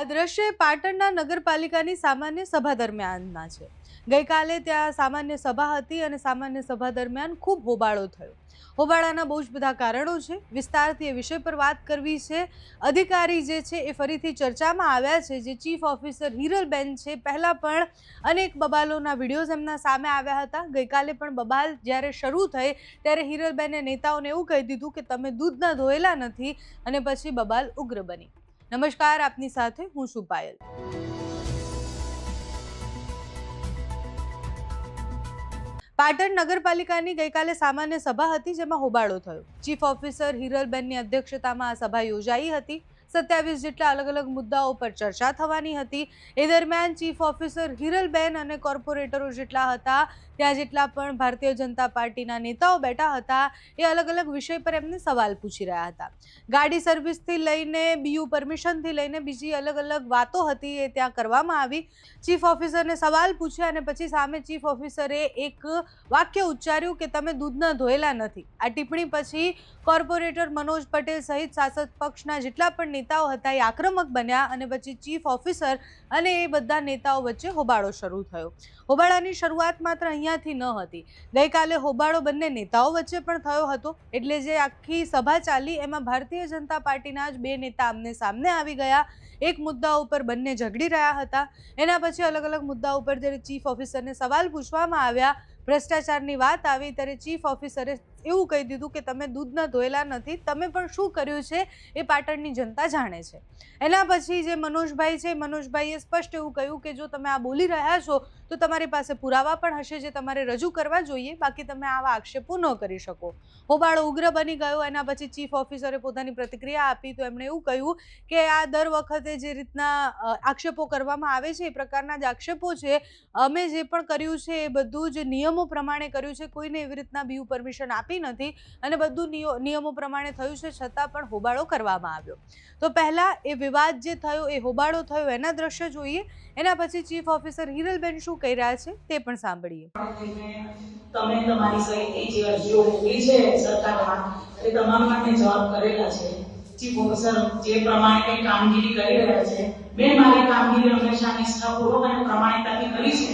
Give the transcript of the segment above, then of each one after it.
આ દ્રશ્ય પાટણના નગરપાલિકાની સામાન્ય સભા દરમિયાનના છે. ગઈકાલે ત્યાં સામાન્ય સભા હતી અને સામાન્ય સભા દરમિયાન ખૂબ હોબાળો થયો. હોબાળાના બહુ જ બધા કારણો છે. વિસ્તારથી એ વિષય પર વાત કરવી છે. અધિકારી જે છે એ ફરીથી ચર્ચામાં આવ્યા છે. જે ચીફ ઓફિસર હિરલબેન છે, પહેલાં પણ અનેક બબાલોના વિડીયોઝ એમના સામે આવ્યા હતા. ગઈકાલે પણ બબાલ જ્યારે શરૂ થઈ, ત્યારે હિરલબેને નેતાઓને એવું કહી દીધું કે તમે દૂધના ધોયેલા નથી અને પછી બબાલ ઉગ્ર બની. નમસ્કાર, આપની સાથે હું છું પાયલ. પાટણ નગરપાલિકાની ગઈકાલે સામાન્ય સભા હતી જેમાં હોબાળો થયો. ચીફ ઓફિસર હિરલબેનની અધ્યક્ષતામાં આ સભા યોજાઈ હતી. સત્યાવીસ જેટલા અલગ અલગ મુદ્દાઓ પર ચર્ચા થવાની હતી. એ દરમિયાન ચીફ ઓફિસર હિરલબેન અને કોર્પોરેટરો જેટલા હતા ત્યાં જેટલા પણ ભારતીય જનતા પાર્ટીના નેતાઓ બેઠા હતા, એ અલગ અલગ વિષય પર એમને સવાલ પૂછી રહ્યા હતા. ગાડી સર્વિસથી લઈને બીયુ પરમિશનથી લઈને બીજી અલગ અલગ વાતો હતી એ ત્યાં કરવામાં આવી. ચીફ ઓફિસરને સવાલ પૂછ્યા અને પછી સામે ચીફ ઓફિસરે એક વાક્ય ઉચ્ચાર્યું કે તમે દૂધના ધોયેલા નથી. આ ટિપ્પણી પછી કોર્પોરેટર મનોજ પટેલ સહિત શાસક પક્ષના જેટલા પણ નેતાઓ હતા એ આક્રમક બન્યા અને પછી ચીફ ઓફિસર અને એ બધા નેતાઓ વચ્ચે હોબાળો શરૂ થયો. હોબાળાની શરૂઆત માત્ર અહીંયાથી ન હતી. ગઈકાલે હોબાળો બંને નેતાઓ વચ્ચે પણ થયો હતો. એટલે જે આખી સભા ચાલી, એમાં ભારતીય જનતા પાર્ટીના જ બે નેતા આમને સામને આવી ગયા. એક મુદ્દા ઉપર બંને ઝઘડી રહ્યા હતા. એના પછી અલગ અલગ મુદ્દા ઉપર જ્યારે ચીફ ઓફિસરને સવાલ પૂછવામાં આવ્યા, ભ્રષ્ટાચારની વાત આવી, ત્યારે ચીફ ઓફિસરે એવું કહી દીધું કે, તમે દૂધના ધોયેલા નથી, તમે પણ શું કર્યું છે? એ પાટણની જનતા જાણે છે. એના પછી જે મનોજભાઈ છે, મનોજભાઈએ સ્પષ્ટ એવું કહ્યું કે, જો તમે આ બોલી રહ્યા છો તો તમારી પાસે પુરાવા પણ હશે જે તમારે રજૂ કરવા જોઈએ. બાકી તમે આવા આક્ષેપો ન કરી શકો. હોબાળો ઉગ્ર બની ગયો. એના પછી ચીફ ઓફિસરે પોતાની પ્રતિક્રિયા આપી તો એમણે એવું કહ્યું કે આ દર વખતે જે રીતના આક્ષેપો કરવામાં આવે છે એ પ્રકારના જ આક્ષેપો છે. અમે જે પણ કર્યું છે એ બધું જ નિયમો પ્રમાણે કર્યું છે. કોઈને એવી રીતના બીયુ પરમિશન આપી નથી અને બધું નિયો- નિયમો પ્રમાણે થયું છે છતાં પણ હોબાળો કરવામાં આવ્યો. તો પહેલાં એ વિવાદ જે થયો, એ હોબાળો થયો એના દ્રશ્ય જોઈએ. એના પછી ચીફ ઓફિસર હિરલબેન શું રહ્યા છે તે પણ સાંભળીએ. તમે તમારી સહિતની જે અરજીઓ મૂકી છે સરકારમાં, એ તમામ માટે જવાબ કરેલા છે. ચીફ ઓફિસર જે પ્રમાણે કામગીરી કરી રહ્યા છે, મેં મારી કામગીરી હંમેશા નિષ્ઠાપૂર્વક અને પ્રમાણિકતાથી કરી છે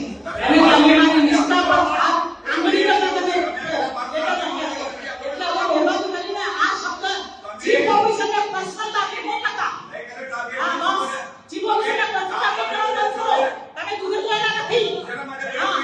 અને તમે મારી નિષ્ઠા પર આ આંગળી તમે તમે એટલે હું મહેરબાની કરીને આ શબ્દ ચીફ ઓફિસરને પર્સનલ આપી નહીં કરતા હા બસ ચીફ ઓફિસરને પર્સનલ આપી કરવાનો છો તમે દૂર ગયેલા નથી હા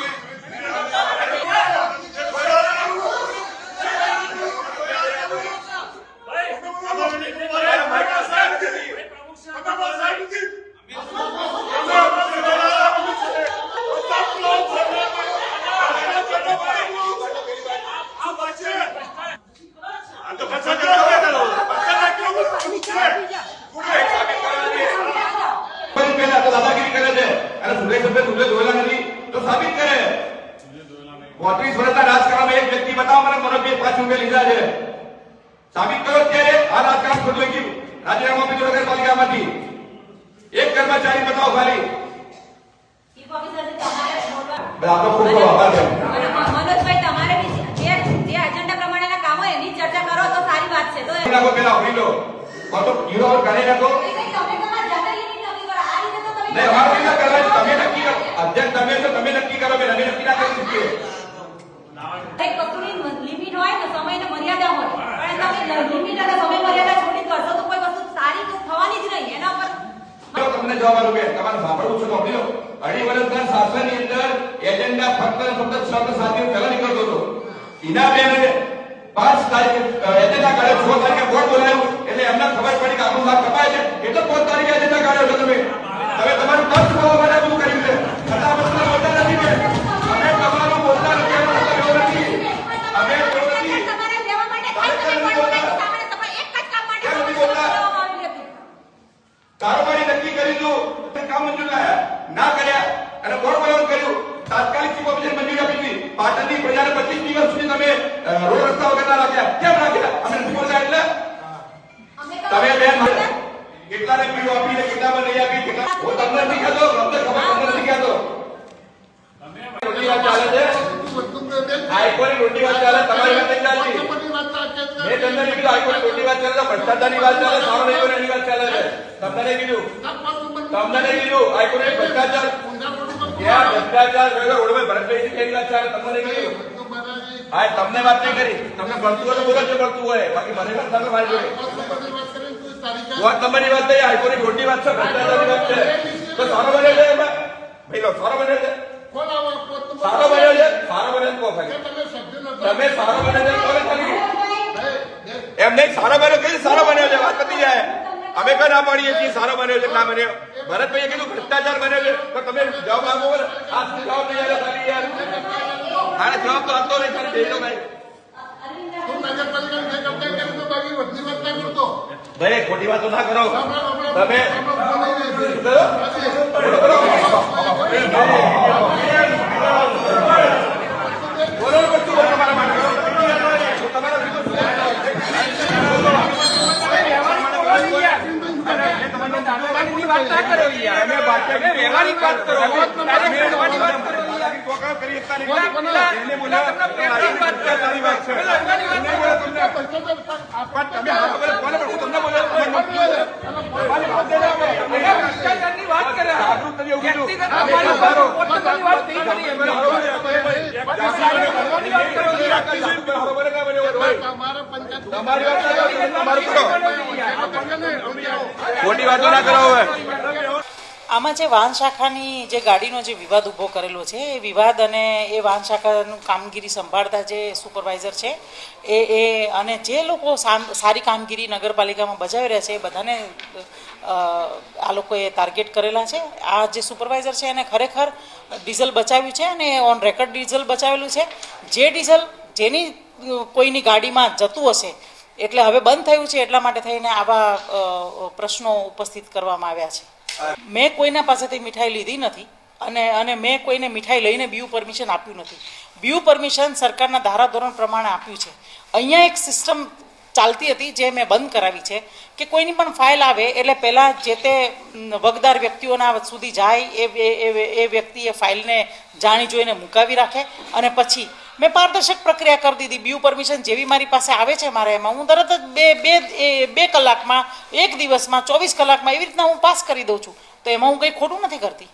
પણ પહેલા તો દાદાગીરી કરે છે અને સુરેશ સભ્ય સુરેશ ધોયેલા નથી તો સાબિત કરે પોત્રીસ વર્ષના રાજકારણમાં એક વ્યક્તિ બતાવો મને મનોજભાઈ પાંચ રૂપિયા લીધા છે. સાબિત કરો અત્યારે આ રાજકારણ ખોટું ગયું. રાજીનામું આપી દો નગરપાલિકામાંથી. એક કર્મચારી બતાવો ખાલી. આપણો ખૂબ ખૂબ આભાર મનોજભાઈ તમારે જે જે એજન્ડા પ્રમાણેના કામો એની ચર્ચા કરો તો સારી વાત છે. તો પેલા લો કરી નાખો. નક્કી કરો. તો તમે નહીં અમારું તમે નક્કી કરો. અધ્યક્ષ તમે છો તમે નક્કી કરો કે નક્કી ના કરી શકીએ. એક વસ્તુની લિમિટ હોય ને સમય મર્યાદા હોય. પણ તમે લિમિટ અને સમય મર્યાદા છોડી કરશો તો કોઈ વસ્તુ સારી તો થવાની જ નહીં. એના પર તમને જવાબ આપું કે તમારે સાંભળવું છે તો સાંભળી અઢી વર્ષના શાસનની અંદર એજન્ડા ફક્ત ફક્ત છ કે સાત દિવસ પહેલા નીકળતો હતો. ઈનાબેને પાંચ તારીખે એજન્ડા કાઢે છ તારીખે બોર્ડ બોલાવ્યું. એટલે એમને ખબર પડી કે આપણું સાથ કપાય છે. એટલે પાંચ તારીખે એજન્ડા કાઢ્યો તમે. તમે તમારું પક્ષ બોલવા માટે બધું કર્યું છે છતાં બધા બોલતા નથી કે અમે તમારું બોલતા નથી એનો મતલબ એવો નથી અમે એવો નથી તમારે લેવા માટે કઈ તમે પણ બોલાવી સામે તમે એક જ કામ માટે કેમ નથી બોલતા? બોલાવવામાં આવી હતી. કારોબારી નક્કી કરી દો કામ મંજૂર લાયા ના કર્યા અને બોર્ડ બોલાવવાનું કર્યું તાત્કાલિક ચીફ ઓફિસર મંજૂરી આપી દીધી પાટણની પ્રજાને પચીસ દિવસ સુધી તમે અ, રોડ રસ્તા વગર ના રાખ્યા કેમ રાખ્યા અમે નથી બોલતા એટલે અમે તો- તમે બેન કેટલાને પીડો આપી ને કેટલામાં નહીં આપી કેટલા હું તમને નથી કહેતો તમને ખબર તમને નથી કહેતો રોટી વાત ચાલે છે હાઈકોર્ટની રોટી વાત ચાલે તમારી વાત નહીં ચાલતી મેં તમને વાત નહીં છે. તમને કીધું? વાત કરી. તમને મળતું હોય તો બોલો જે મળતું હોય. બાકી મને વાત ચાલે મારી જોડે તમારી વાત નહીં. હાઈકોર્ટની ખોટી વાત છે, ભ્રષ્ટાચારની વાત છે. તો સારો બને છે એમાં? ભાઈ, લો, સારો બને છે. સારો બન્યો છે? સારો બને તમે સારો બને છે એમ નહીં સારો બન્યો કે સારો બન્યો છે વાત પતી જાય. અમે કઈ ના પાડીએ છીએ સારો બન્યો છે ના બન્યો ભરતભાઈએ કીધું ભ્રષ્ટાચાર બન્યો છે. તો તમે જવાબ આપો આ જવાબ નહીં આલે ખાલી યાર. તારે જવાબ તો આપતો નહીં ખાલી દેજો ભાઈ. ભાઈ ખોટી વાતો ના કરો. તમે બોલો ને બધું બોલો તમારા માટે તમારા વિરુદ્ધ તમે વ્યવહારિક વાત કરો ચોકાવ કરી શકતા નહીં. એને બોલાવો. તારી વાત છે. એને બોલાવો તમને. પણ તમે હા બોલો, કોને બોલો? હું તમને બોલ્યો. તમે મત બોલો. મારી વાત દે ના બોલો. જાગૃત કરી એવું કીધું. જાગૃત કરો. બરોબર કે બરોબર હોય? તમારી વાત તમારું કરો. ખોટી વાતો ના કરો હવે. આમાં જે વાહન શાખાની જે ગાડીનો જે વિવાદ ઊભો કરેલો છે, એ વિવાદ અને એ વાહન શાખાનું કામગીરી સંભાળતા જે સુપરવાઇઝર છે, એ એ અને જે લોકો સારી કામગીરી નગરપાલિકામાં બજાવી રહ્યા છે, એ બધાને આ લોકોએ ટાર્ગેટ કરેલા છે. આ જે સુપરવાઇઝર છે, એને ખરેખર ડીઝલ બચાવ્યું છે અને ઓન રેકર્ડ ડીઝલ બચાવેલું છે. જે ડીઝલ જેની કોઈની ગાડીમાં જતું હશે એટલે હવે બંધ થયું છે એટલા માટે થઈને આવા પ્રશ્નો ઉપસ્થિત કરવામાં આવ્યા છે. મેં કોઈના પાસેથી મીઠાઈ લીધી નથી અને અને મેં કોઈને મીઠાઈ લઈને બીયુ પરમિશન આપ્યું નથી. બીયુ પરમિશન સરકારના ધારાધોરણ પ્રમાણે આપ્યું છે. અહીંયા એક સિસ્ટમ ચાલતી હતી જે મેં બંધ કરાવી છે કે કોઈની પણ ફાઇલ આવે એટલે પહેલાં જે તે વગદાર વ્યક્તિઓના સુધી જાય એ, એ- વ્યક્તિ એ ફાઇલને જાણી જોઈને મુકાવી રાખે અને પછી મેં પારદર્શક પ્રક્રિયા કરી દીધી. બ્યુ પરમિશન જેવી મારી પાસે આવે છે મારે એમાં. હું તરત જ બે બે બે કલાકમાં, એક દિવસમાં, ચોવીસ કલાકમાં એવી રીતના હું પાસ કરી દઉં છું. તો એમાં હું કંઈ ખોટું નથી કરતી.